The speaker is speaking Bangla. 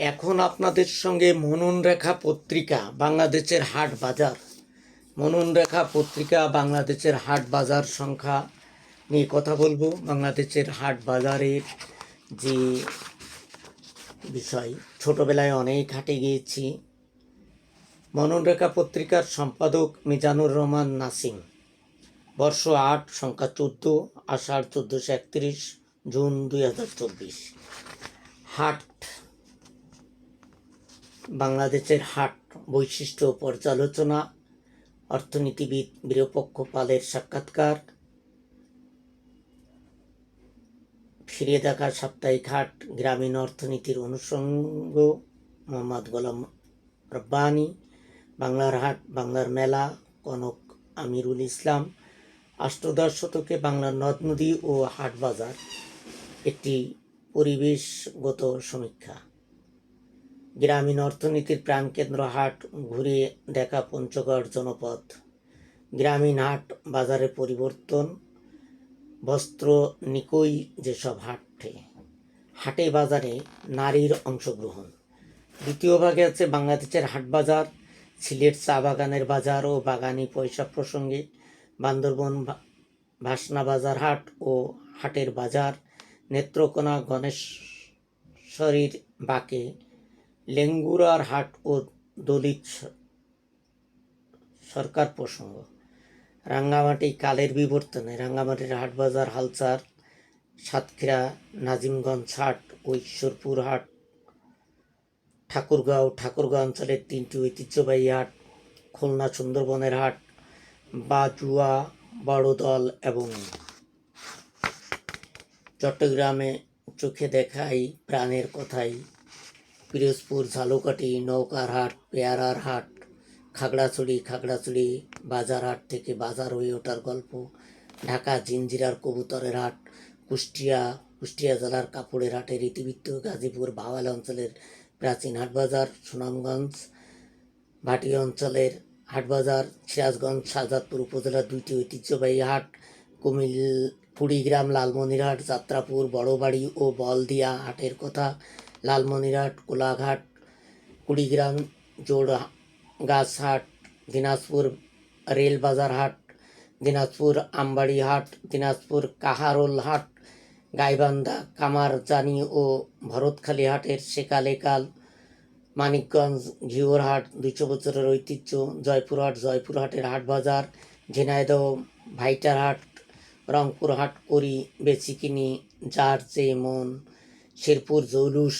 এখন আপনাদের সঙ্গে মনন রেখা পত্রিকা, বাংলাদেশের হাট বাজার। মনন রেখা পত্রিকা, বাংলাদেশের হাট বাজার সংখ্যা নিয়ে কথা বলব। বাংলাদেশের হাট বাজারের যে বিষয়, ছোটবেলায় অনেক হাটে গিয়েছি। মনন রেখা পত্রিকার সম্পাদক মিজানুর রহমান নাসিম। বর্ষ আট, সংখ্যা চোদ্দ, আষাঢ় চোদ্দোশো একত্রিশ, জুন দুই হাজার চব্বিশ। হাট বাংলাদেশের হাট বৈশিষ্ট্য পর্যালোচনা, অর্থনীতিবিদ বীরপক্ষ পালের সাক্ষাৎকার ফিরে দেখা সাপ্তাহিক হাট, গ্রামীণ অর্থনীতির অনুষঙ্গ, মোহাম্মদ গোলাম রব্বানি, বাংলার হাট, বাংলার মেলা, কনক আমিরুল ইসলাম অষ্টদশ শতকে বাংলার নদ নদী ও হাট বাজার, একটি পরিবেশগত সমীক্ষা। গ্রামীণ অর্থনীতির প্রাণকেন্দ্র হাট ঘুরিয়ে দেখা পঞ্চগড় জনপদ। গ্রামীণ হাট বাজারের পরিবর্তন, বস্ত্র নিকই যেসব হাটে হাটে বাজারে নারীর অংশগ্রহণ। দ্বিতীয় ভাগে আছে বাংলাদেশের হাট বাজার, সিলেট চা বাগানের বাজার ও বাগানি পয়সা প্রসঙ্গে বান্দরবন ভাসনা বাজার হাট ও হাটের বাজার, নেত্রকোনা গণেশ্বরীর বাঁকে লেঙ্গুরার হাট ও দলিত সরকার প্রসঙ্গ। রাঙ্গামাটি কালের বিবর্তনে রাঙ্গামাটির হাট বাজার হালচার, সাতক্ষীরা, নাজিমগঞ্জ হাট ও ঈশ্বরপুর হাট, ঠাকুরগাঁও ঠাকুরগাঁও অঞ্চলের তিনটি ঐতিহ্যবাহী হাট, খুলনা সুন্দরবনের হাট, বাজুয়া, বড়দল এবং চট্টগ্রামে চোখে দেখাই প্রাণের কথাই। পিরোজপুর, ঝালুকাঠি নৌকার হাট পেয়ারার হাট খাগড়াছড়ি খাগড়াছড়ি বাজার হাট থেকে বাজার হয়ে ওঠার গল্প, ঢাকা জিঞ্জিরার কবুতরের হাট, কুষ্টিয়া কুষ্টিয়া জেলার কাপড়ের হাটের ইতিবৃত্ত গাজীপুর বাওয়াল অঞ্চলের প্রাচীন হাটবাজার, সুনামগঞ্জ, ভাটি অঞ্চলের হাটবাজার, সিরাজগঞ্জ, শাহজাদপুর উপজেলার দুইটি ঐতিহ্যবাহী হাট, কুমিল, কুড়িগ্রাম, লালমনিরহাট, যাত্রাপুর, বড়বাড়ি ও বলদিয়া হাটের কথা লালমনিরহাট, কোলাঘাট, কুড়িগ্রাম জোড় গাছহাট, দিনাজপুর রেলবাজার হাট দিনাজপুর আমবাড়ি হাট দিনাজপুর কাহারোল হাট গাইবান্ধা, কামারজানি ও ভরতখালী হাটের সেকালেকাল, মানিকগঞ্জ, ঘিওরহাট, দুইশো বছরের ঐতিহ্য, জয়পুরহাট, জয়পুরহাটের হাট বাজার, ঝিনাইদহ, ভাইটারহাট রংপুর হাট করি, বেচিকিনি যার যে মন শেরপুর, জৌলুস